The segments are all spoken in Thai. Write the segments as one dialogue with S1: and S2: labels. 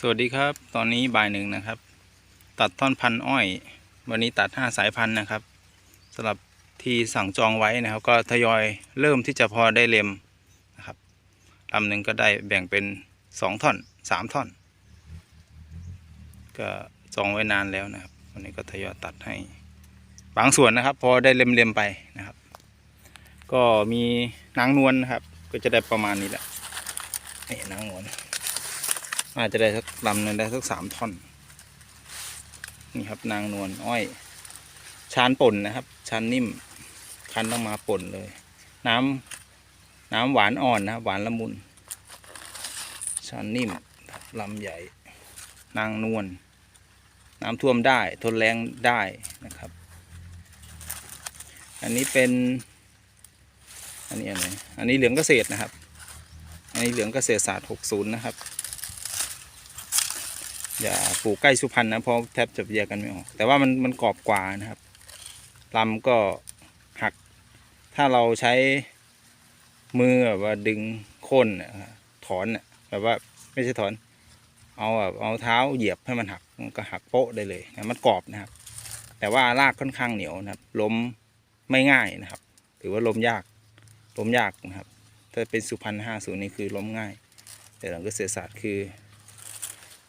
S1: สวัสดีครับ ตอนนี้บ่ายหนึ่งนะครับ ตัดท่อนพันอ้อย วันนี้ตัดห้าสายพันธุ์นะครับสำหรับที่สั่งจองไว้นะครับ ก็ทยอยเริ่มที่จะพอได้เล็มนะครับลำหนึ่งก็ได้แบ่งเป็นสองท่อนสามท่อน ก็จองไว้นานแล้วนะครับ วันนี้ก็ทยอยตัดให้บางส่วนนะครับ พอได้เล็มๆไปนะครับ ก็มีนางนวลนะครับ ก็จะได้ประมาณนี้แหละนี่นางนวล อาจจะได้สักลำนึงได้สักสามท่อน นี่ครับนางนวลอ้อย ชานป่นนะครับ ชานนิ่ม คันต้องมาป่นเลย น้ำน้ำหวานอ่อนนะหวานละมุน ชานนิ่มลำใหญ่ นางนวลน้ำท่วมได้ทนแรงได้นะครับ อันนี้เป็น อันนี้อะไร อันนี้เหลืองเกษตรนะครับ อันนี้เหลืองเกษตรศาสตร์ 60 นะครับ อย่าปลูกใกล้สุพรรณนะเพราะแทบจะแยกกันไม่ออก แต่ว่ามันมันกรอบกว่านะครับลำก็หัก ถ้าเราใช้มือแบบว่าดึงโค่นถอนแบบว่าไม่ใช่ถอน เอาแบบเอาเท้าเหยียบให้มันหักมันก็หักโป๊ะได้เลยนะมันกรอบนะครับ แต่ว่ารากค่อนข้างเหนียวนะครับ ล้มไม่ง่ายนะครับ ถือว่าล้มยากล้มยากนะครับ ถ้าเป็นสุพรรณห้าศูนย์นี่คือล้มง่าย แต่หลังเกษตรศาสตร์คือ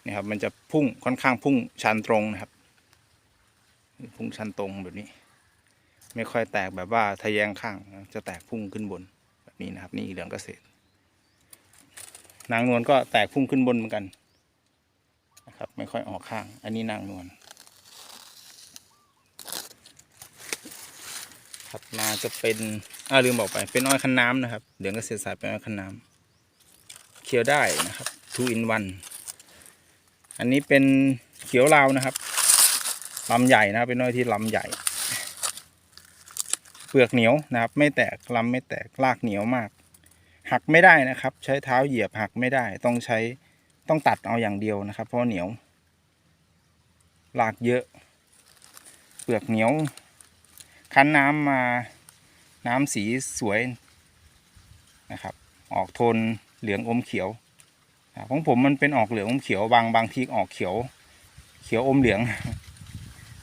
S1: นะครับมันจะพุ่งค่อนข้างพุ่งชันตรงนะครับ พุ่งชันตรงแบบนี้ ไม่ค่อยแตกแบบว่าทะแยงข้างจะแตกพุ่งขึ้นบนแบบนี้นะครับ นี่เหลืองเกษตร นางนวลก็แตกพุ่งขึ้นบนเหมือนกันนะครับ ไม่ค่อยออกข้าง อันนี้นางนวลถัดมาจะเป็นอ่าลืมบอกไป เป็นอ้อยคันน้ำนะครับเหลืองเกษตรศาสตร์เป็นอ้อยคันน้ำเคี้ยวได้นะครับ two in one อันนี้เป็นเขียวลาวนะครับลำใหญ่นะครับเป็นน้อยที่ลำใหญ่ เปลือกเหนียวนะครับ ไม่แตกลำไม่แตกรากเหนียวมาก หักไม่ได้นะครับ ใช้เท้าเหยียบหักไม่ได้ ต้องใช้ต้องตัดเอาอย่างเดียวนะครับ เพราะเหนียวรากเยอะ เปลือกเหนียว คั้นน้ำมาน้ำสีสวยนะครับ ออกโทนเหลืองอมเขียว ของผมมันเป็นออกเหลืองอมเขียวบางบางทีออกเขียว เขียวอมเหลือง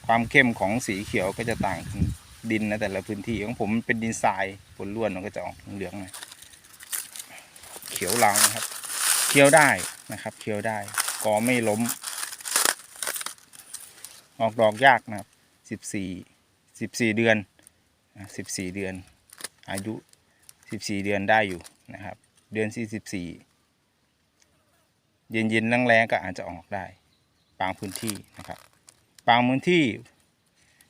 S1: ความเข้มของสีเขียวก็จะต่างดินในแต่ละพื้นที่ของผมมันเป็นดินทรายปนล้วนมันก็จะออกเหลืองน่อยเขียวลางนะครับเคี้ยวได้นะครับเคี้ยวได้กอไม่ล้ม ออกดอกยากนะครับสิบสี่สิบสี่เดือนสิบสี่เดือน อายุสิบสี่เดือนได้อยู่นะครับ เดือนที่สิบสี่ เย็นๆแรงๆก็อาจจะออกได้บางพื้นที่นะครับบางพื้นที่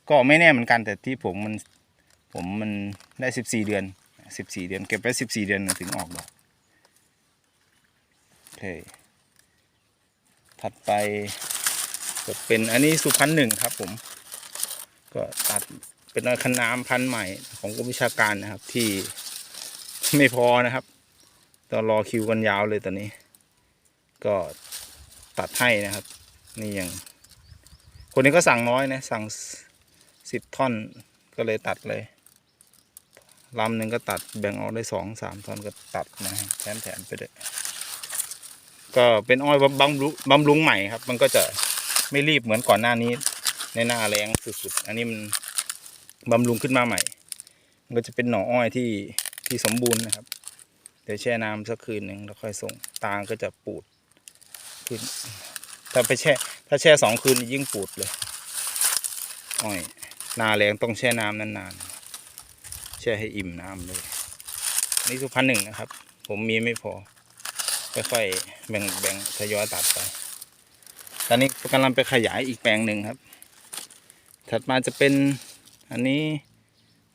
S1: ก็ไม่แน่เหมือนกันแต่ที่ผมมันผมมันได้สิบสี่เดือนสิบสี่เดือน เก็บไว้สิบสี่เดือนถึงออกดอกโอเคถัดไปก็เป็นอันนี้สุพรรณหนึ่งครับผมก็ตัดเป็นคันน้ำพันธุ์ใหม่ของกรมวิชาการนะครับที่ไม่พอนะครับ ต้องรอคิวกันยาวเลยตอนนี้ ก็ตัดให้นะครับ นี่ยังคนนี้ก็สั่งน้อยนะ สั่งสิบท่อนก็เลยตัดเลยลำหนึ่งก็ตัดแบ่งออกได้สองสามท่อนก็ตัดนะแถมแถมไปด้วยก็เป็นอ้อยบำรุบำรุงใหม่ครับ มันก็จะไม่รีบเหมือนก่อนหน้านี้ ในหน้าแรงสุดๆ อันนี้มันบำรุงขึ้นมาใหม่ มันก็จะเป็นหน่ออ้อยที่ที่สมบูรณ์นะครับ เดี๋ยวแช่น้ำสักคืนหนึ่งแล้วค่อยส่งตาก็จะปูด ขึ้น ถ้าไปแช่ ถ้าแช่สองคืนยิ่งปูดเลยอ้อยนาแรงต้องแช่น้ำนานๆ แช่ให้อิ่มน้ำเลย นี่สุพรรณหนึ่งนะครับ ผมมีไม่พอ ค่อยๆ แบ่งแบ่งทยอยตัดไป ตอนนี้กำลังไปขยายอีกแปลงหนึ่งครับ ถัดมาจะเป็นอันนี้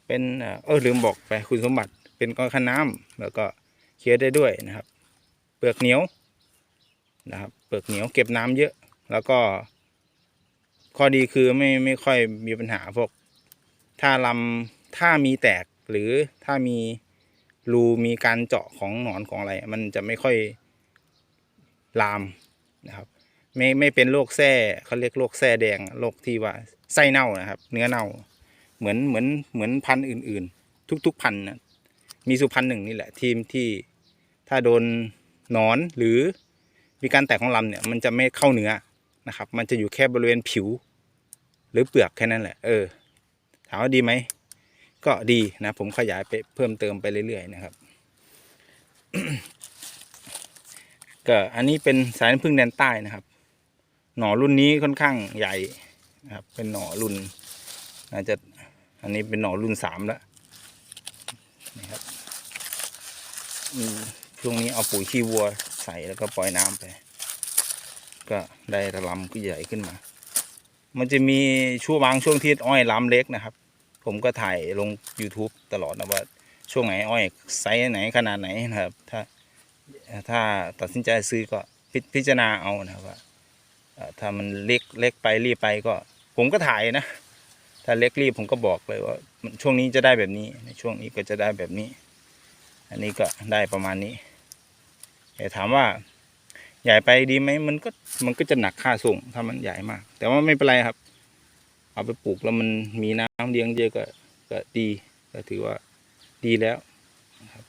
S1: เป็นเออลืมบอกไปคุณสมบัติเป็นก้อนข้าวน้ำแล้วก็เคี้ยวได้ด้วยนะครับ เปลือกเหนียว นะครับ เปลือกเหนียวเก็บน้ำเยอะ แล้วก็ ข้อดีคือไม่ไม่ค่อยมีปัญหาพวก ถ้าลำถ้ามีแตกหรือถ้ามีรูมีการเจาะของหนอนของอะไร มันจะไม่ค่อยลามนะครับ ไม่ไม่เป็นโรคแส้เขาเรียกโรคแส้แดงโรคที่ว่าไส้เน่านะครับ เนื้อเน่า เหมือนเหมือนเหมือนพันธุ์อื่น ๆ ทุก ๆ พันธุ์นะมีสุพรรณหนึ่งนี่แหละทีมที่ถ้าโดนหนอนหรือ มีการแตกของลำเนี่ยมันจะไม่เข้าเนื้อนะครับ มันจะอยู่แค่บริเวณผิว หรือเปลือกแค่นั้นแหละ เออ ถามว่าดีไหม ก็ดีนะ ผมขยายไปเพิ่มเติมไปเรื่อยๆนะครับ ก็อันนี้เป็นสายน้ำผึ้งแดนใต้นะครับ หน่อรุ่นนี้ค่อนข้างใหญ่นะครับ เป็นหน่อรุ่นน่าจจะอันนี้เป็นหน่อรุ่นสามแล้วนะครับช่วงนี้เอาปุ๋ยขี้วัว ใส่แล้วก็ปล่อยน้ำไป ก็ได้ระลำก็ใหญ่ขึ้นมา มันจะมีช่วงบางช่วงที่อ้อยล้ำเล็กนะครับ ผมก็ถ่ายลง YouTube ตลอดนะว่าช่วงไหนอ้อยไซส์ไหนขนาดไหนนะครับ ถ้าถ้าตัดสินใจซื้อก็พิพจารณาเอานะครับว่าถ้ามันเล็กเล็กไปรีบไปก็ ผมก็ถ่ายนะ ถ้าเล็กรีบผมก็บอกเลยว่าช่วงนี้จะได้แบบนี้ในช่วงนี้ก็จะได้แบบนี้ อันนี้ก็ได้ประมาณนี้ แต่ถามว่าใหญ่ไปดีไหมมันก็มันก็จะหนักค่าส่งถ้ามันใหญ่มาก แต่ว่าไม่เป็นไรครับ เอาไปปลูกแล้วมันมีน้ำเลี้ยงเยอะก็ก็ดีก็ถือว่าดีแล้วครับ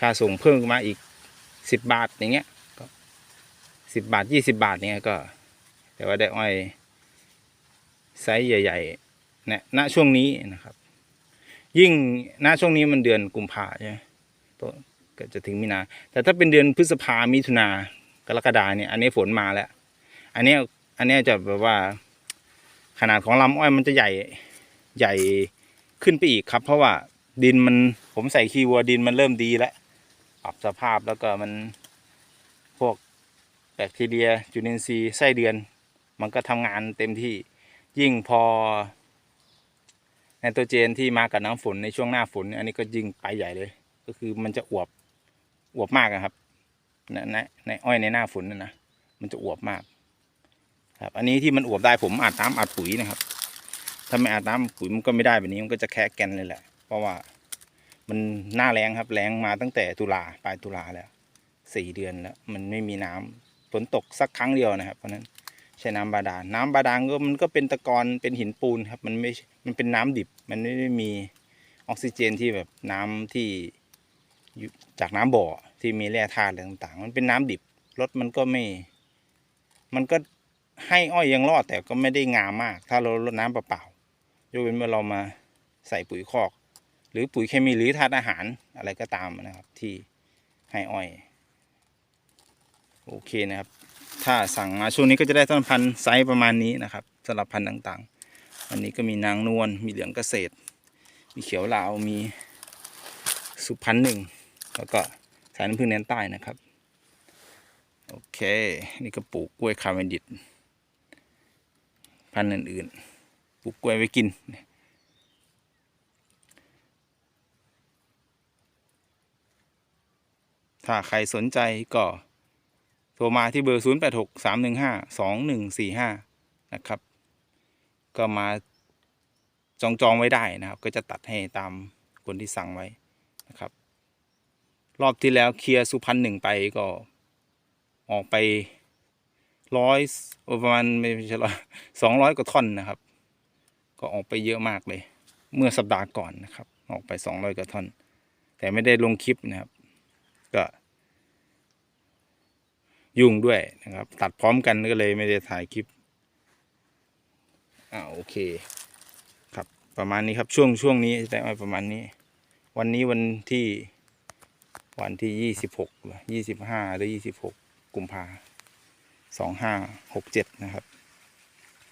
S1: ค่าส่งเพิ่มมาอีกสิบบาทอย่างเงี้ยก็สิบบาทยี่สิบาทเนี้ยก็ แต่ว่าได้อ้อยไซส์ใหญ่ๆเนี่ยณช่วงนี้นะครับ ยิ่งณช่วงนี้มันเดือนกุมภาใช่ไหม ก็จะถึงมีนา แต่ถ้าเป็นเดือนพฤษภามิถุนากรกฎาเนี่ย อันนี้ฝนมาแล้ว อันนี้อันนี้จะแบบว่า ขนาดของลำอ้อยมันจะใหญ่ใหญ่ขึ้นไปอีกครับ เพราะว่าดินมันผมใส่ขี้วัวดินมันเริ่มดีแล้วปรับสภาพแล้วก็มันพวกแบคทีเรียจุลินทรีย์ไส้เดือน มันก็ทำงานเต็มที่ยิ่งพอไนโตรเจนที่มากับน้ำฝนในช่วงหน้าฝน อันนี้ก็ยิ่งไปใหญ่เลย ก็คือมันจะอวบ อวบมากอะครับในในในอ้อยในหน้าฝนนั่นนะมันจะอวบมาก ครับ อันนี้ที่มันอวบได้ผมอัดน้ำอัดปุ๋ยนะครับ ถ้าไม่อาบน้ำปุ๋ยมันก็ไม่ได้แบบนี้มันก็จะแค่แกนเลยแหละ เพราะว่ามันหน้าแรงครับแรงมาตั้งแต่ตุลาปลายตุลาแล้วสี่เดือนแล้วมันไม่มีน้ำฝนตกสักครั้งเดียวนะครับ เพราะนั้นใช้น้ำบาดาลน้ำบาดาลก็มันก็เป็นตะกอนเป็นหินปูนครับ มันไม่มันเป็นน้ำดิบ มันไม่ได้มีออกซิเจนที่แบบน้ำที่ จากน้ำบ่อที่มีแร่ธาตุอะไรต่างๆ มันเป็นน้ำดิบรสมันก็ไม่ มันก็ให้อ้อยยังรอดแต่ก็ไม่ได้งามมาก ถ้าเราลดน้ำเปล่าๆยกเว้นเมื่อเรามาใส่ปุ๋ยคอก หรือปุ๋ยเคมีหรือธาตุอาหารอะไรก็ตามนะครับ ที่ให้อ้อย โอเคนะครับ ถ้าสั่งมาช่วงนี้ก็จะได้ต้นพันธุ์ไซส์ประมาณนี้นะครับสำหรับพันธุ์ต่างๆอันนี้ก็มีนางนวลมีเหลืองเกษตร มีเขียวลาวมีสุพรรณหนึ่ง แล้วก็สายน้ำผึ้งแนนใต้นะครับ โอเค นี่ก็ปลูกกล้วยคาเวนดิตพันธุ์อื่นๆ ปลูกกล้วยไว้กิน ถ้าใครสนใจก็โทรมาที่เบอร์ 0 8 6 3 1 5 2 1 4 5 นะครับ ก็มาจองจองไว้ได้นะครับ ก็จะตัดให้ตามคนที่สั่งไว้นะครับ รอบที่แล้วเคลียร์สุพรรณหนึ่งไปก็ออกไปร้อยประมาณไม่ใช่ร้อยสองร้อยกว่าท่อนนะครับ ก็ออกไปเยอะมากเลย เมื่อสัปดาห์ก่อนนะครับ ออกไปสองร้อยกว่าท่อน แต่ไม่ได้ลงคลิปนะครับ ก็ ยุ่งด้วยนะครับ ตัดพร้อมกันก็เลยไม่ได้ถ่ายคลิปอ่าโอเคครับประมาณนี้ครับช่วงช่วงนี้ได้มประมาณนี้ วันนี้วันที่ วันที่ยี่สิบหกยี่สิบห้าหรือยี่สิบหกกุมภาสองห้าหกเจ็ดนะครับ